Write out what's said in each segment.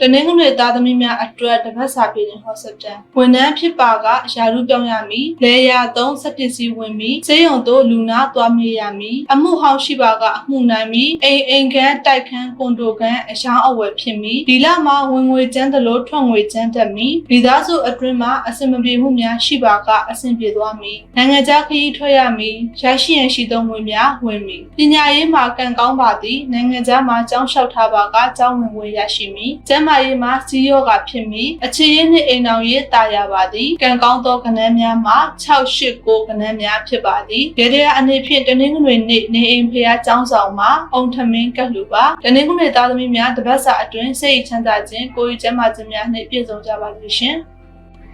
တနင်္ဂနွေသားသမီးများအတွက်တပတ်စာပြည်တွင်ဟောစတန်ဝန်ထမ်းဖြစ်ပါကယာရုပြောင်းရမည်လေယာသုံးစက်ပစ္စည်းဝင်မည်စေယုံတို့လူနာသွားမေးရမည်အမှုဟောင်းရှိပါကအမှုနိုင်မည်အိမ်အိမ်ခန်းတိုက်ခန်းကွန်ဒိုခန်းအရှောင်းအဝယ်ဖြစ်မည်ဒီလမှာဝင်ငွေကျန်းသလိုထွက်ငွေကျန်းတတ်မည်မိသားစုအတွင်းမှာအဆင်မပြေမှုများရှိပါကအဆင်ပြေသွားမည်နိုင်ငံခြားခရီးထွက်ရမည်ရရှိရန်ရှိသောငွေများဝင်မည်ပညာရေးမှာကံကောင်းပါသည်နိုင်ငံခြားမှာကျောင်းလျှောက်ထားပါကကျောင်းဝင်ငွေရရှိမည်ကျန်းမာရေးမှာစီးရောဂါဖြစ်မည်အခြေရင်းနှင့်အိမ်အောင်ရေးတာယာပါသည်ကံကောင်းသောကဏ္ဍများမှာ689ကဏ္ဍများဖြစ်ပါသည်ရေရအနေဖြင့်တနင်္ဂနွေနေ့နေအိမ်ဖျားကျောင်းဆောင်မှာအုံထမင်းကတ်လူပါတနင်္ဂနွေသားသမီးများတပတ်စာအတွင်းစိတ်ချမ်းသာခြင်းကိုယ်ရည်ကျန်းမာခြင်းများနှင့်ပြည့်စုံကြပါစေရှင်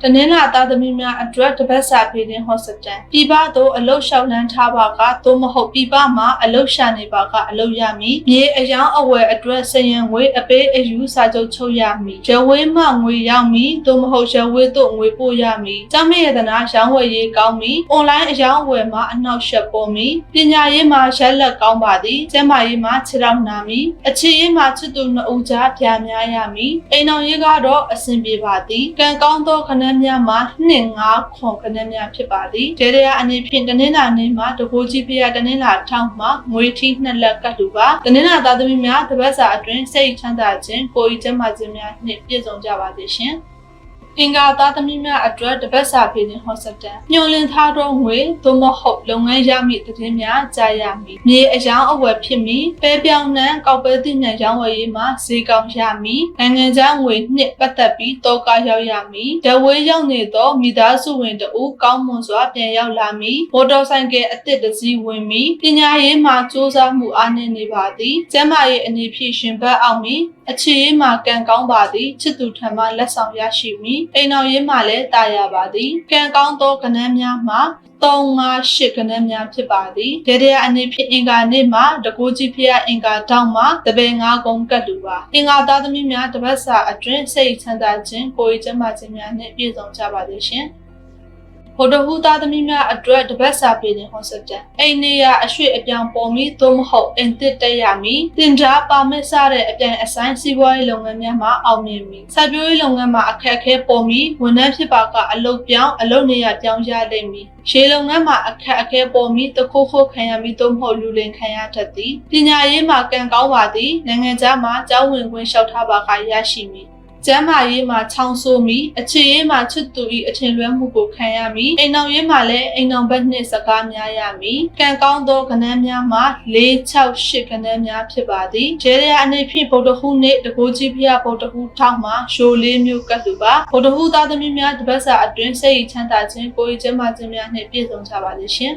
တနင်္လာသားသမီးများအတွက်တပတ်စာဖေးတင်ဟော့စတန်ပြည်ပသို့အလုတ်လျှောက်လန်းထားပါကသို့မဟုတ်ပြည်ပမှာအလုတ်ရှာနေပါကအလုတ်ရမည်မြေအယောင်အဝယ်အတွက်စရန်ငွေအပေးအယူစာချုပ်ချုပ်ရမည်ရဝေးမှငွေရောက်မည်သို့မဟုတ်ရဝေးသို့ငွေပို့ရမည်ကျောင်းမရတနာရောင်းဝယ်ရေးကောင်းမည်အွန်လိုင်းအယောင်အဝယ်မှာအနောက်ရှက်ပေါ်မည်ပညာရေးမှာရက်လက်ကောင်းပါသည်ကျန်းမာရေးမှာခြေထောက်နာမည်အခြေရေးမှာချစ်သူနှစ်ဦးကြားပြာများရမည်အိမ်အောင်ရေးကတော့အဆင်ပြေပါသည်ကံကောင်းသောခဏများမှာနှစ်ငါးခွန်ခဏများဖြစ်ပါသည်ဒေရယာအနေဖြင့်တနင်္လာနေ့မှာတကိုးကြီးဖျားတနင်္လာထောက်မှာငွေထီးနှစ်လက်ကတ်လူပါတနင်္လာသားသမီးများတပတ်စာအတွင်းစိတ်ချမ်းသာခြင်းကိုယ်ဤကျန်းမာခြင်းများနှင့်ပြည့်စုံကြပါစေရှင် အင်္ဂါသားသမီးများအတွက်တပတ်စာဖေးတင်ဟောစတန်ညွန်လင်းထားသောငွေသို့မဟုတ်လုပ်ငန်းရမည့်သတင်းများကြားရမည်မြေအယောင်အဝယ်ဖြစ်မည်ပဲပြောင်းနှံကောက်ပဲသည့်ညံရောင်းဝယ်ရေးမှာဈေးကောင်းရမည်နိုင်ငံခြားငွေနှစ်ပတ်သက်ပြီးတောကရောက်ရမည်ဒဝေးရောက်နေသောမိသားစုဝင်တဦးကောင်းမွန်စွာပြန်ရောက်လာမည်မော်တော်ဆိုင်ကယ်အသစ်တစ်စီးဝင်မည်ပညာရေးမှာစူးစမ်းမှုအားနည်းနေပါသည်ကျန်းမာရေးအနေဖြင့်ရှင်ဘတ်အောင်မည် အခြေရေးမှာကံကောင်းပါသည်ချစ်သူထံမှလက်ဆောင်ရရှိမည်အိမ်တော်ရေးမှာလည်းတာယာပါသည်ကံကောင်းသောကဏ္ဍများမှာ358ကဏ္ဍများဖြစ်ပါသည်ဒေရယာအနေဖြင့်အင်္ဂါနေ့မှာတကူကြီးဖျားအင်္ဂါတောင်းမှာတပင်ငါးကုန်းကတ်လူပါအင်္ဂါသားသမီးများတပတ်စာအတွင်းစိတ်ချမ်းသာခြင်းကိုယ်ရည်ကျန်းမာခြင်းများနှင့်ပြည့်စုံကြပါစေရှင် ဟိုတဟူသားသမီးများအတွက်တပတ်စာပေးတဲ့ဟောစတန်အိမ်နေရအရွှေ့အပြောင်းပေါ်ပြီးသို့မဟုတ်အင်တစ်တက်ရမည်တင်ကြားပါမစ်စတဲ့အပြိုင်အဆိုင်စီးပွားရေးလုပ်ငန်းများမှာအောင်မြင်မည်စိုက်ပျိုးရေးလုပ်ငန်းမှာအခက်အခဲပေါ်ပြီးဝန်ထမ်းဖြစ်ပါကအလုပ်ပြောင်းအလုပ်နေရပြောင်းရလိမ့်မည်ရှေးလုပ်ငန်းမှာအခက်အခဲပေါ်ပြီးတခိုးခိုးခံရပြီးသို့မဟုတ်လူလင်ခံရတတ်သည်ပညာရေးမှာကံကောင်းပါသည်နိုင်ငံခြားမှာကျောင်းဝင်ခွင့်လျှောက်ထားပါကရရှိမည် ကျမ်းမာရေးမှာချောင်းဆိုးမိအခြေရေးမှာချစ်သူ၏အထင်လွဲမှုကိုခံရမိအိမ်အောင်ရေးမှာလည်းအိမ်အောင်ဘက်နှင့်စကားများရမိကံကောင်းသောကဏ္ဍများမှာ၄၆၈ကဏ္ဍများဖြစ်ပါသည်ဂျေရယာအနေဖြင့်ဗုဒ္ဓဟူးနေ့တကိုးကြီးဖျားဗုဒ္ဓဟူးထောက်မှာရှိုလေးမျိုးကတ်လူပါဗုဒ္ဓဟူးသားသမီးများတပတ်စာအတွင်းစိတ်ချမ်းသာခြင်းကိုယ်ရည်ကျန်းမာခြင်းများနှင့်ပြည့်စုံကြပါစေရှင်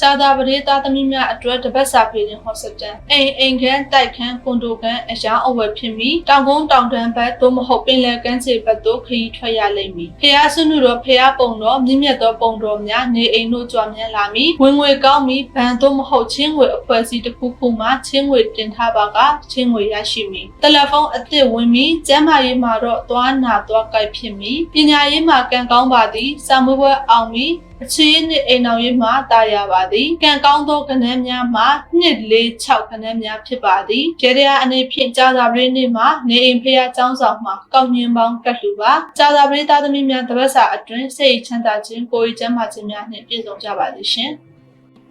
စာသာပရိသတ်သမီးများအတွက်တပတ်စာဖေးတင်ဟောစတန်အိမ်အိမ်ခန်းတိုက်ခန်းကွန်ဒိုခန်းအရာအဝယ်ဖြစ်ပြီးတောင်ကုန်းတောင်တန်းဘက်သို့မဟုတ်ပင်လယ်ကမ်းခြေဘက်သို့ခရီးထွက်ရလိမ့်မည်ဖျားဆွနုတော်ဖျားပုံတော်မြင့်မြတ်သောပုံတော်များနေအိမ်တို့ကြွမြန်းလာမည်ဝင်ငွေကောင်းပြီးဘန်သို့မဟုတ်ချင်းငွေအဖွဲ့အစည်းတစ်ခုခုမှချင်းငွေတင်ထားပါကချင်းငွေရရှိမည်တယ်လီဖုန်းအသစ်ဝင်ပြီးကျန်းမာရေးမှာတော့သွားနာသွားကြိုက်ဖြစ်မည်ပညာရေးမှာကံကောင်းပါသည်စာမှုပွဲအောင်ပြီး အခြေနှင့်အိမ်အောင်ရေးမှာတာယာပါသည်ကံကောင်းသောကဏ္ဍများမှာနှစ်၄6ကဏ္ဍများဖြစ်ပါသည်ကျေရယာအနေဖြင့်ကြာသာပရိနေ့မှာနေအိမ်ဖျားကျောင်းဆောင်မှာကောက်ညင်ပေါင်းကတ်လူပါကြာသာပရိသားသမီးများတပတ်စာအတွင်းစိတ်ချမ်းသာခြင်းကိုယ်ရည်ကျန်းမာခြင်းများနှင့်ပြည့်စုံကြပါစေရှင်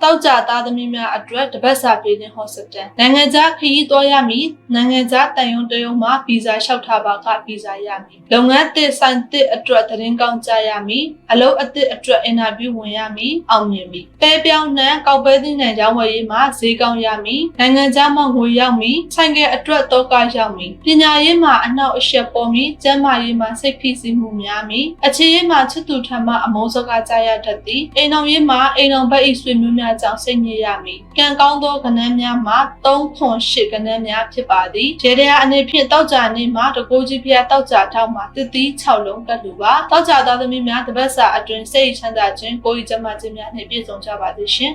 တောက်ကြသားသမီးများအတွက်တပတ်စာပေးတဲ့ဟော့စတန်နိုင်ငံခြားခရီးသွားရမည်နိုင်ငံခြားတန်ယုံတယုံမှာဗီဇာလျှောက်ထားပါကဗီဇာရမည်လုပ်ငန်းတစ်ဆိုင်တစ်အတွက်သတင်းကောင်းကြားရမည်အလုပ်အသစ်အတွက်အင်တာဗျူးဝင်ရမည်အောင်မြင်မည်ပဲပြောင်းနှံကောက်ပဲသည့်နယ်ရောင်းဝယ်ရေးမှာဈေးကောင်းရမည်နိုင်ငံခြားမှငွေရောက်မည်ဆိုင်ကယ်အတွက်တော့ကရောက်မည်ပညာရေးမှာအနောက်အရှက်ပေါ်မည်ကျန်းမာရေးမှာစိတ်ဖိစီးမှုများမည်အခြေရေးမှာချစ်သူထံမှအမုန်းစကားကြားရတတ်သည်အိမ်အောင်ရေးမှာအိမ်အောင်ဘက်၏ဆွေမျိုးများကြောင့်စိတ်ညစ်ရမည်ကံကောင်းသောကဏ္ဍများမှာ3ခွန်8ကဏ္ဍများဖြစ်ပါသည်ရေတရာအနေဖြင့်တောက်ကြနေ့မှာတကိုးကြီးဖျားတောက်ကြထောက်မှာတတိ6လုံးကတ်လူပါတောက်ကြသားသမီးများတပတ်စာအတွင်းစိတ်ချမ်းသာခြင်းကိုယ်ရည်ကျန်းမာခြင်းများနှင့်ပြည့်စုံကြပါစေရှင်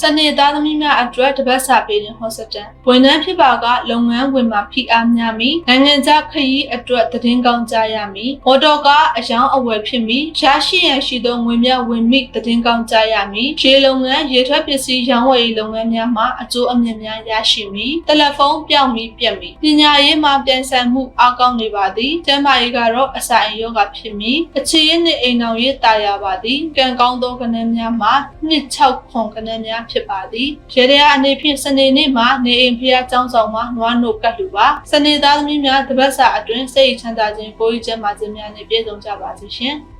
စနေသားသမီးများအတွက်တပတ်စာပေးခြင်းဟောစတန်ဝန်ထမ်းဖြစ်ပါကလုပ်ငန်းဝင်မှာဖိအားများမီနိုင်ငံခြားခရီးအတွက်သတင်းကောင်းကြားရမည်မော်တော်ကားအယောင်အဝယ်ဖြစ်မီရရှိရန်ရှိသောငွေမြတ်ဝင်မိသတင်းကောင်းကြားရမည်ရေလုပ်ငန်းရေထွက်ပစ္စည်းရောင်းဝယ်ရေးလုပ်ငန်းများမှာအကျိုးအမြတ်များရရှိမည်တယ်လီဖုန်းပြောင်းပြီးပြတ်မည်ပညာရေးမှာပြန်ဆန်မှုအားကောင်းနေပါသည်ကျန်းမာရေးကတော့အစာအိမ်ယောဂဖြစ်မည်အခြေရနှင့်အိမ်အောင်ရေးတာယာပါသည်ကံကောင်းသောကဏ္ဍများမှာနှစ်6ခွန်ကဏ္ဍများဖြစ်ပါသည်ရေရအနေဖြင့်စနေနေ့မှာနေအိမ်ဖျားကျောင်းဆောင်မှာနွားနို့ကတ်လူပါစနေသားသမီးများတပတ်စာအတွင်းစိတ်ချမ်းသာခြင်းကိုယ်ကြီးကျန်းမာခြင်းများနဲ့ပြည့်စုံကြပါစေရှင်။